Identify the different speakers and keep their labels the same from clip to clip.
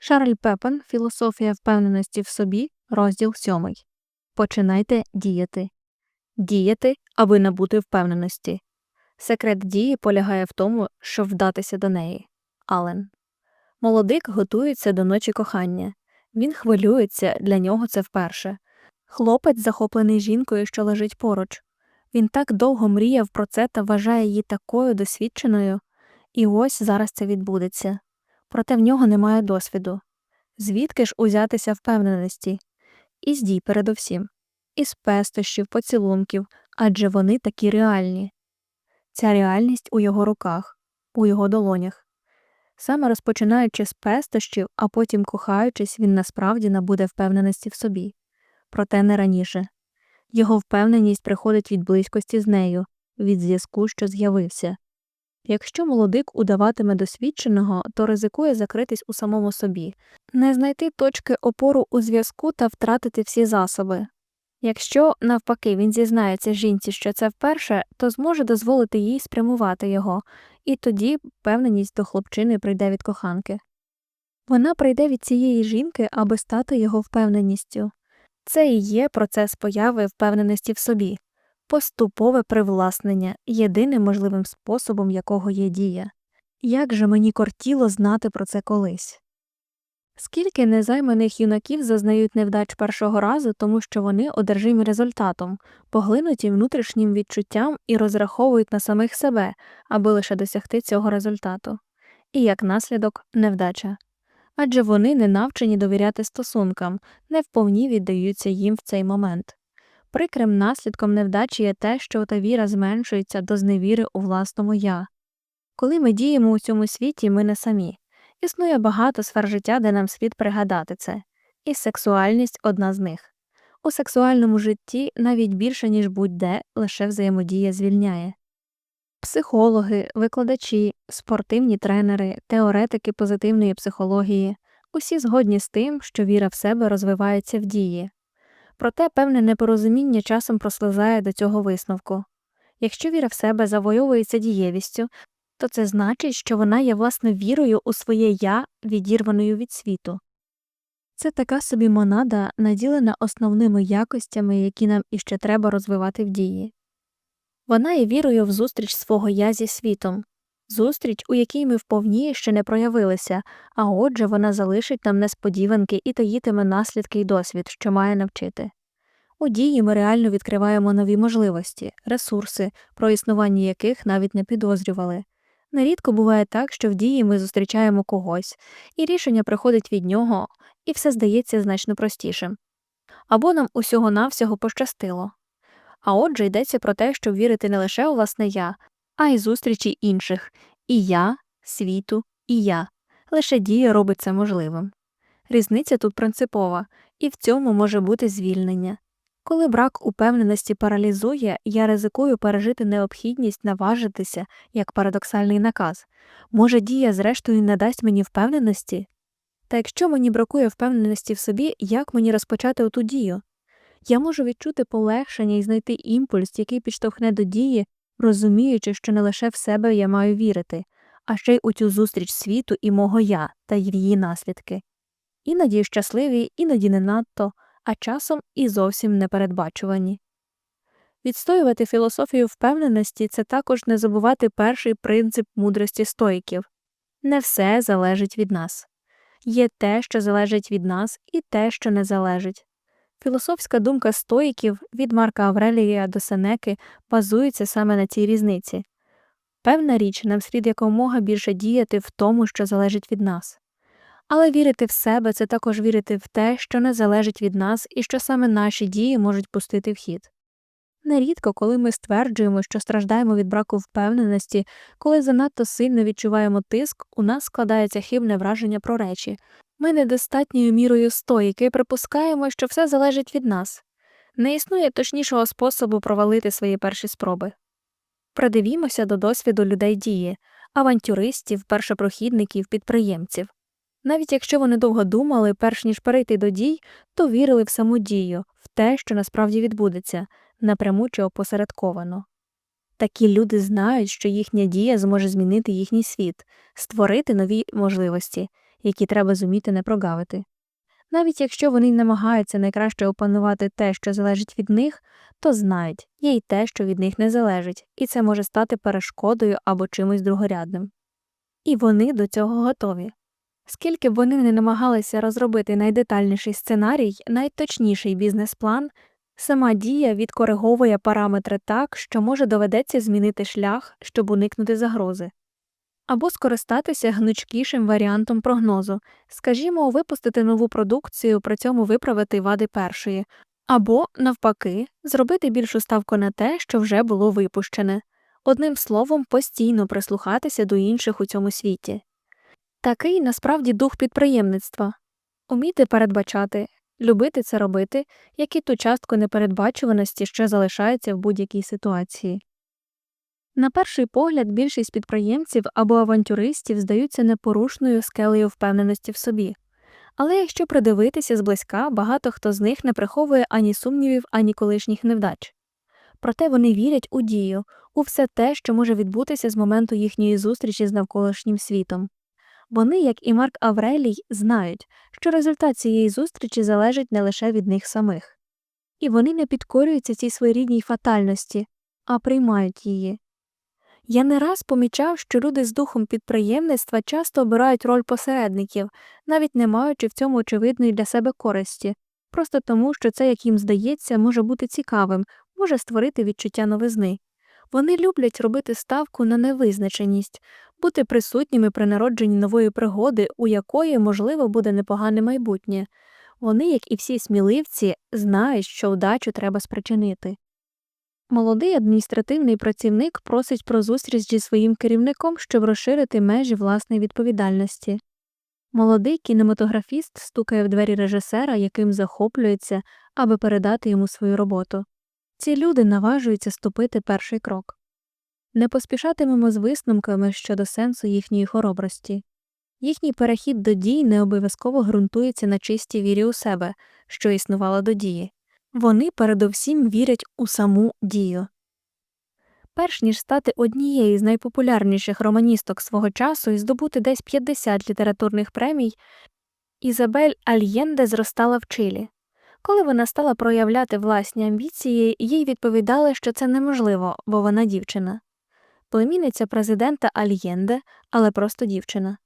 Speaker 1: Шарль Пепен Філософія впевненості в собі, розділ 7. Починайте діяти. Діяти, аби набути впевненості. Секрет дії полягає в тому, щоб вдатися до неї. Ален. Молодик готується до ночі кохання. Він хвилюється, для нього це вперше. Хлопець захоплений жінкою, що лежить поруч. Він так довго мріяв про це та вважає її такою досвідченою, і ось зараз це відбудеться. Проте в нього немає досвіду. Звідки ж узятися впевненості? Із дій передовсім, із пестощів, поцілунків, адже вони такі реальні. Ця реальність у його руках, у його долонях. Саме розпочинаючи з пестощів, а потім кохаючись, він насправді набуде впевненості в собі. Проте не раніше. Його впевненість приходить від близькості з нею, від зв'язку, що з'явився. Якщо молодик удаватиме досвідченого, то ризикує закритись у самому собі, не знайти точки опору у зв'язку та втратити всі засоби. Якщо, навпаки, він зізнається жінці, що це вперше, то зможе дозволити їй спрямувати його, і тоді впевненість до хлопчини прийде від коханки. Вона прийде від цієї жінки, аби стати його впевненістю. Це і є процес появи впевненості в собі поступове привласнення, єдиним можливим способом якого є дія. Як же мені кортіло знати про це колись? Скільки незайманих юнаків зазнають невдач першого разу, тому що вони одержимі результатом, поглинуті внутрішнім відчуттям і розраховують на самих себе, аби лише досягти цього результату, і як наслідок невдача. Адже вони не навчені довіряти стосункам, не вповні віддаються їм в цей момент. Прикрим наслідком невдачі є те, що та віра зменшується до зневіри у власному я. Коли ми діємо у цьому світі, ми не самі. Існує багато сфер життя, де нам слід пригадати це, і сексуальність одна з них. У сексуальному житті навіть більше, ніж будь-де, лише взаємодія звільняє. Психологи, викладачі, спортивні тренери, теоретики позитивної психології усі згодні з тим, що віра в себе розвивається в дії. Проте певне непорозуміння часом прослизає до цього висновку. Якщо віра в себе завойовується дієвістю, то це значить, що вона є власне вірою у своє я, відірваною від світу. Це така собі монада, наділена основними якостями, які нам іще треба розвивати в дії. Вона є вірою в зустріч свого я зі світом, зустріч, у якій ми вповні ще не проявилися, а отже вона залишить нам несподіванки і таїтиме наслідки й досвід, що має навчити. У дії ми реально відкриваємо нові можливості, ресурси, про існування яких навіть не підозрювали. Нерідко буває так, що в дії ми зустрічаємо когось, і рішення приходить від нього, і все здається значно простішим. Або нам усього навсього пощастило. А отже йдеться про те, щоб вірити не лише у власне я, а й зустрічі інших і я, світу, і я. Лише дія робить це можливим. Різниця тут принципова, і в цьому може бути звільнення. Коли брак упевненості паралізує, я ризикую пережити необхідність наважитися як парадоксальний наказ. Може, дія, зрештою, не дасть мені впевненості? Та якщо мені бракує впевненості в собі, як мені розпочати оту дію? Я можу відчути полегшення і знайти імпульс, який підштовхне до дії, розуміючи, що не лише в себе я маю вірити, а ще й у цю зустріч світу і мого я та її наслідки. Іноді щасливі, іноді не надто а часом і зовсім непередбачувані. Відстоювати філософію впевненості це також не забувати перший принцип мудрості стоїків не все залежить від нас. Є те, що залежить від нас, і те, що не залежить. Філософська думка стоїків від Марка Аврелія до Сенеки базується саме на цій різниці. Певна річ, нам слід якомога більше діяти в тому, що залежить від нас. Але вірити в себе це також вірити в те, що не залежить від нас і що саме наші дії можуть пустити в хід. Нерідко, коли ми стверджуємо, що страждаємо від браку впевненості, коли занадто сильно відчуваємо тиск, у нас складається хибне враження про речі. Ми недостатньою мірою стоїки припускаємо, що все залежить від нас. Не існує точнішого способу провалити свої перші спроби. Придивімося до досвіду людей дії, авантюристів, першопрохідників, підприємців. Навіть якщо вони довго думали, перш ніж перейти до дій, то вірили в саму дію, в те, що насправді відбудеться, напряму чи опосередковано. Такі люди знають, що їхня дія зможе змінити їхній світ, створити нові можливості, які треба зуміти не прогавити. Навіть якщо вони намагаються найкраще опанувати те, що залежить від них, то знають, є й те, що від них не залежить, і це може стати перешкодою або чимось другорядним. І вони до цього готові. Скільки б вони не намагалися розробити найдетальніший сценарій, найточніший бізнес-план, сама дія відкориговує параметри так, що може доведеться змінити шлях, щоб уникнути загрози. Або скористатися гнучкішим варіантом прогнозу, скажімо, випустити нову продукцію, при цьому виправити вади першої, або, навпаки, зробити більшу ставку на те, що вже було випущене, одним словом, постійно прислухатися до інших у цьому світі. Такий насправді дух підприємництва уміти передбачати, любити це робити, як і ту частку непередбачуваності, що залишається в будь-якій ситуації. На перший погляд, більшість підприємців або авантюристів здаються непорушною скелею впевненості в собі. Але якщо придивитися зблизька, багато хто з них не приховує ані сумнівів, ані колишніх невдач. Проте вони вірять у дію, у все те, що може відбутися з моменту їхньої зустрічі з навколишнім світом. Вони, як і Марк Аврелій, знають, що результат цієї зустрічі залежить не лише від них самих. І вони не підкорюються цій своєрідній фатальності, а приймають її. Я не раз помічав, що люди з духом підприємництва часто обирають роль посередників, навіть не маючи в цьому очевидної для себе користі, просто тому, що це, як їм здається, може бути цікавим, може створити відчуття новизни. Вони люблять робити ставку на невизначеність, бути присутніми при народженні нової пригоди, у якої, можливо, буде непогане майбутнє. Вони, як і всі сміливці, знають, що вдачу треба спричинити. Молодий адміністративний працівник просить про зустріч зі своїм керівником, щоб розширити межі власної відповідальності. Молодий кінематографіст стукає в двері режисера, яким захоплюється, аби передати йому свою роботу. Ці люди наважуються ступити перший крок. Не поспішатимемо з висновками щодо сенсу їхньої хоробрості. Їхній перехід до дій не обов'язково ґрунтується на чистій вірі у себе, що існувала до дії. Вони передовсім вірять у саму дію. Перш ніж стати однією з найпопулярніших романісток свого часу і здобути десь 50 літературних премій, Ізабель Альєнде зростала в Чилі. Коли вона стала проявляти власні амбіції, їй відповідали, що це неможливо, бо вона дівчина. Племінниця президента Альєнде, але просто дівчина.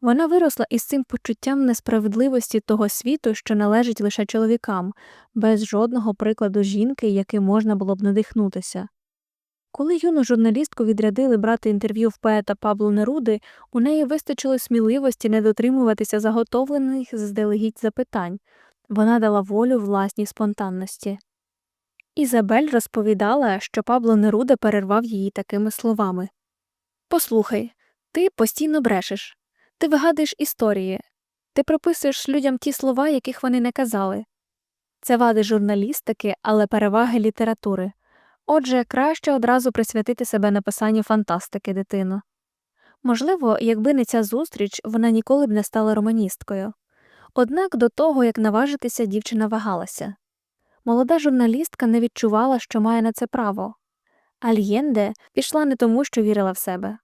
Speaker 1: Вона виросла із цим почуттям несправедливості того світу, що належить лише чоловікам, без жодного прикладу жінки, яким можна було б надихнутися. Коли юну журналістку відрядили брати інтерв'ю в поета Пабло Неруди, у неї вистачило сміливості не дотримуватися заготовлених заздалегідь запитань вона дала волю власній спонтанності. Ізабель розповідала, що Пабло Неруда перервав її такими словами Послухай, ти постійно брешеш. Ти вигадуєш історії, ти приписуєш людям ті слова, яких вони не казали. Це вади журналістики, але переваги літератури. Отже, краще одразу присвятити себе написанню фантастики, дитино. Можливо, якби не ця зустріч, вона ніколи б не стала романісткою. Однак до того, як наважитися, дівчина вагалася. Молода журналістка не відчувала, що має на це право. Альєнде пішла не тому, що вірила в себе.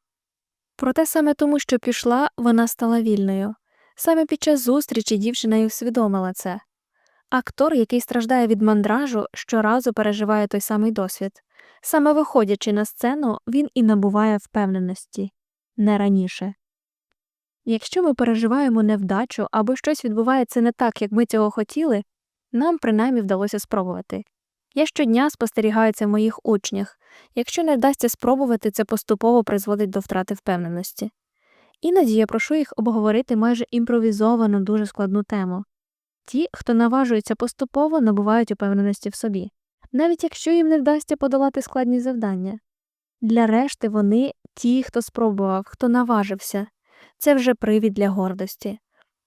Speaker 1: Проте саме тому, що пішла, вона стала вільною. Саме під час зустрічі дівчина й усвідомила це. Актор, який страждає від мандражу, щоразу переживає той самий досвід. Саме виходячи на сцену, він і набуває впевненості не раніше. Якщо ми переживаємо невдачу або щось відбувається не так, як ми цього хотіли, нам принаймні вдалося спробувати. Я щодня спостерігаю це в моїх учнях. Якщо не вдасться спробувати, це поступово призводить до втрати впевненості. Іноді я прошу їх обговорити майже імпровізовану дуже складну тему. Ті, хто наважується поступово, набувають упевненості в собі, навіть якщо їм не вдасться подолати складні завдання. Для решти вони ті, хто спробував, хто наважився, це вже привід для гордості.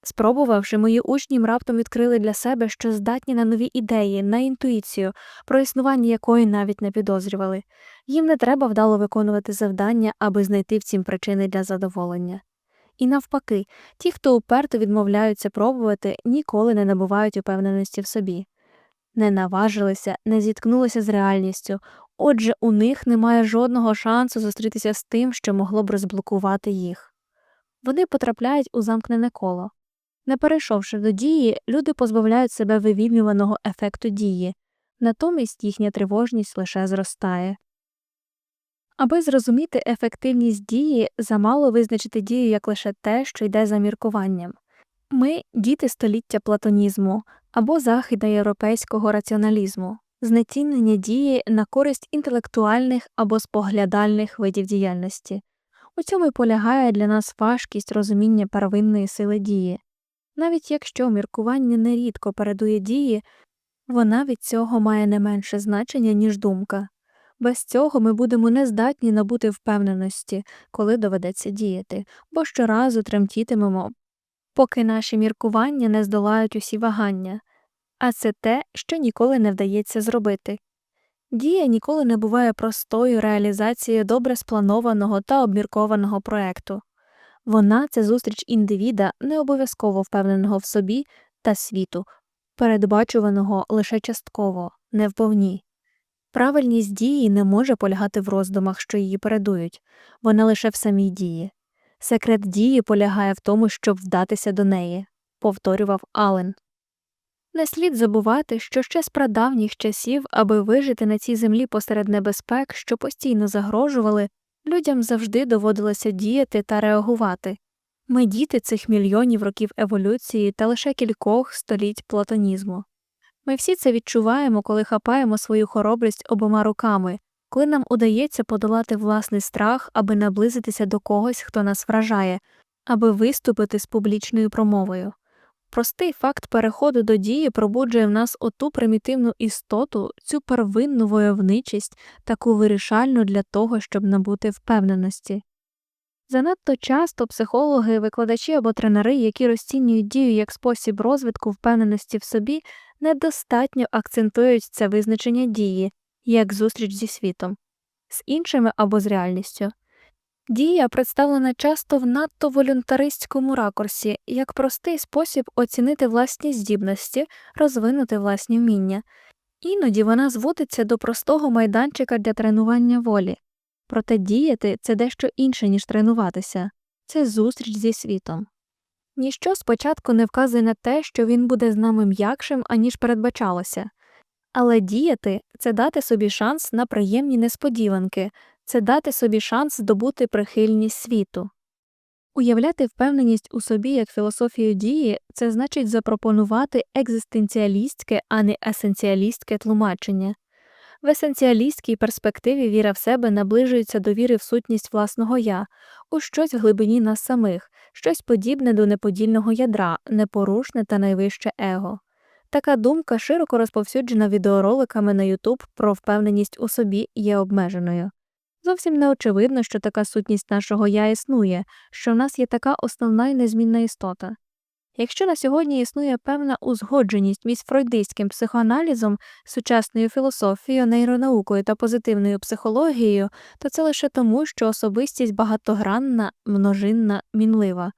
Speaker 1: Спробувавши, мої учні раптом відкрили для себе, що здатні на нові ідеї, на інтуїцію, про існування якої навіть не підозрювали. Їм не треба вдало виконувати завдання, аби знайти в цім причини для задоволення. І навпаки, ті, хто уперто відмовляються пробувати, ніколи не набувають упевненості в собі. Не наважилися, не зіткнулися з реальністю, отже, у них немає жодного шансу зустрітися з тим, що могло б розблокувати їх. вони потрапляють у замкнене коло. Не перейшовши до дії, люди позбавляють себе вивільнюваного ефекту дії, натомість їхня тривожність лише зростає. Аби зрозуміти ефективність дії, замало визначити дію як лише те, що йде за міркуванням. Ми діти століття платонізму або західноєвропейського раціоналізму, знецінення дії на користь інтелектуальних або споглядальних видів діяльності. У цьому й полягає для нас важкість розуміння первинної сили дії. Навіть якщо міркування нерідко передує дії, вона від цього має не менше значення, ніж думка. Без цього ми будемо нездатні набути впевненості, коли доведеться діяти, бо щоразу тремтітимемо, поки наші міркування не здолають усі вагання, а це те, що ніколи не вдається зробити. Дія ніколи не буває простою реалізацією добре спланованого та обміркованого проекту. Вона це зустріч індивіда, не обов'язково впевненого в собі та світу, передбачуваного лише частково, не вповні. Правильність дії не може полягати в роздумах, що її передують, вона лише в самій дії. Секрет дії полягає в тому, щоб вдатися до неї, повторював Ален. Не слід забувати, що ще з прадавніх часів, аби вижити на цій землі посеред небезпек, що постійно загрожували, людям завжди доводилося діяти та реагувати. Ми діти цих мільйонів років еволюції та лише кількох століть платонізму. Ми всі це відчуваємо, коли хапаємо свою хоробрість обома руками, коли нам удається подолати власний страх, аби наблизитися до когось, хто нас вражає, аби виступити з публічною промовою. Простий факт переходу до дії пробуджує в нас оту примітивну істоту, цю первинну войовничість, таку вирішальну для того, щоб набути впевненості. Занадто часто психологи, викладачі або тренери, які розцінюють дію як спосіб розвитку впевненості в собі, недостатньо акцентують це визначення дії, як зустріч зі світом, з іншими або з реальністю. Дія представлена часто в надто волюнтаристському ракурсі, як простий спосіб оцінити власні здібності, розвинути власні вміння. Іноді вона зводиться до простого майданчика для тренування волі. Проте діяти це дещо інше, ніж тренуватися це зустріч зі світом. Ніщо спочатку не вказує на те, що він буде з нами м'якшим, аніж передбачалося, але діяти це дати собі шанс на приємні несподіванки, це дати собі шанс здобути прихильність світу. Уявляти впевненість у собі як філософію дії це значить запропонувати екзистенціалістське, а не есенціалістське тлумачення. В есенціалістській перспективі віра в себе наближується до віри в сутність власного я, у щось в глибині нас самих, щось подібне до неподільного ядра, непорушне та найвище его. Така думка, широко розповсюджена відеороликами на YouTube про впевненість у собі, є обмеженою. Зовсім не очевидно, що така сутність нашого я існує, що в нас є така основна і незмінна істота. Якщо на сьогодні існує певна узгодженість між фройдистським психоаналізом, сучасною філософією, нейронаукою та позитивною психологією, то це лише тому, що особистість багатогранна, множинна, мінлива.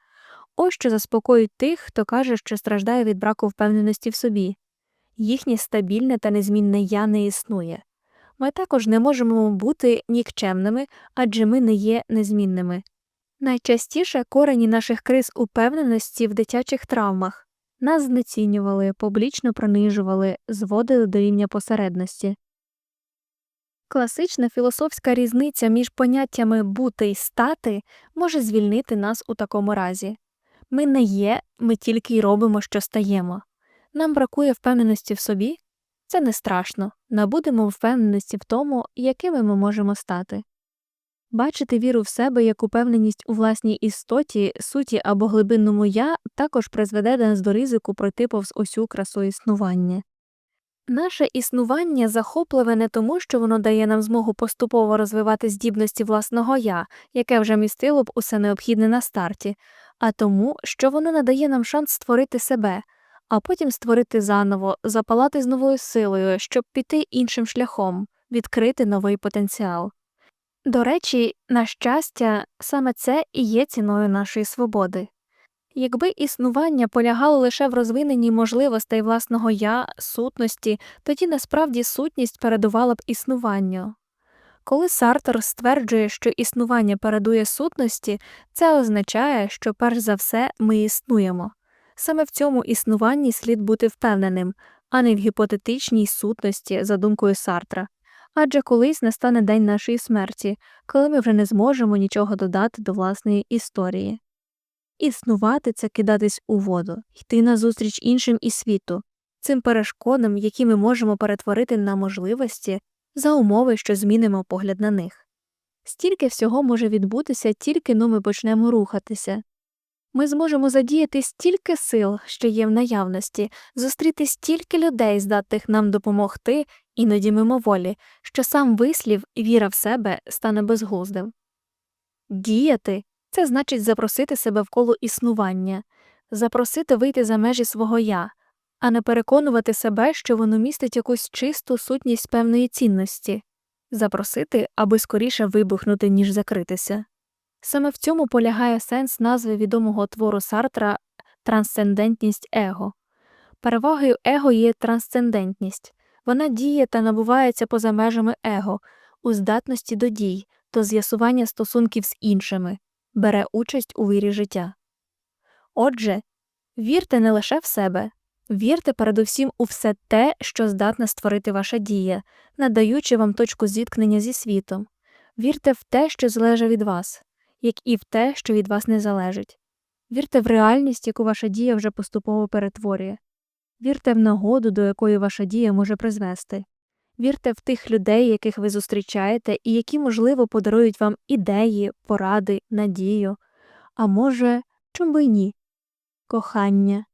Speaker 1: Ось що заспокоїть тих, хто каже, що страждає від браку впевненості в собі. Їхнє стабільне та незмінне я не існує. Ми також не можемо бути нікчемними, адже ми не є незмінними. Найчастіше корені наших криз упевненості в дитячих травмах нас знецінювали, публічно принижували, зводили до рівня посередності. Класична філософська різниця між поняттями бути і стати може звільнити нас у такому разі. Ми не є, ми тільки й робимо, що стаємо. Нам бракує впевненості в собі, це не страшно, набудемо впевненості в тому, якими ми можемо стати. Бачити віру в себе як упевненість у власній істоті, суті або глибинному я також призведе нас до ризику пройти повз усю красу існування. Наше існування захопливе не тому, що воно дає нам змогу поступово розвивати здібності власного я, яке вже містило б усе необхідне на старті, а тому, що воно надає нам шанс створити себе, а потім створити заново, запалати з новою силою, щоб піти іншим шляхом, відкрити новий потенціал. До речі, на щастя, саме це і є ціною нашої свободи. Якби існування полягало лише в розвиненні можливостей власного я, сутності, тоді насправді сутність передувала б існуванню. Коли Сартер стверджує, що існування передує сутності, це означає, що перш за все ми існуємо. Саме в цьому існуванні слід бути впевненим, а не в гіпотетичній сутності за думкою Сартра. Адже колись настане день нашої смерті, коли ми вже не зможемо нічого додати до власної історії. Існувати це кидатись у воду, йти назустріч іншим і світу, цим перешкодам, які ми можемо перетворити на можливості за умови, що змінимо погляд на них. Стільки всього може відбутися, тільки но ми почнемо рухатися. Ми зможемо задіяти стільки сил, що є в наявності, зустріти стільки людей, здатних нам допомогти, іноді мимоволі, що сам вислів віра в себе стане безглуздим. Діяти це значить запросити себе в коло існування, запросити вийти за межі свого я, а не переконувати себе, що воно містить якусь чисту сутність певної цінності, запросити, аби скоріше вибухнути, ніж закритися. Саме в цьому полягає сенс назви відомого твору Сартра трансцендентність его. Перевагою его є трансцендентність вона діє та набувається поза межами его, у здатності до дій, до з'ясування стосунків з іншими, бере участь у вирі життя. Отже, вірте не лише в себе, вірте передусім у все те, що здатна створити ваша дія, надаючи вам точку зіткнення зі світом. Вірте в те, що залежить від вас, як і в те, що від вас не залежить. Вірте в реальність, яку ваша дія вже поступово перетворює. Вірте в нагоду, до якої ваша дія може призвести. Вірте в тих людей, яких ви зустрічаєте, і які, можливо, подарують вам ідеї, поради, надію, а може, чому й ні, кохання,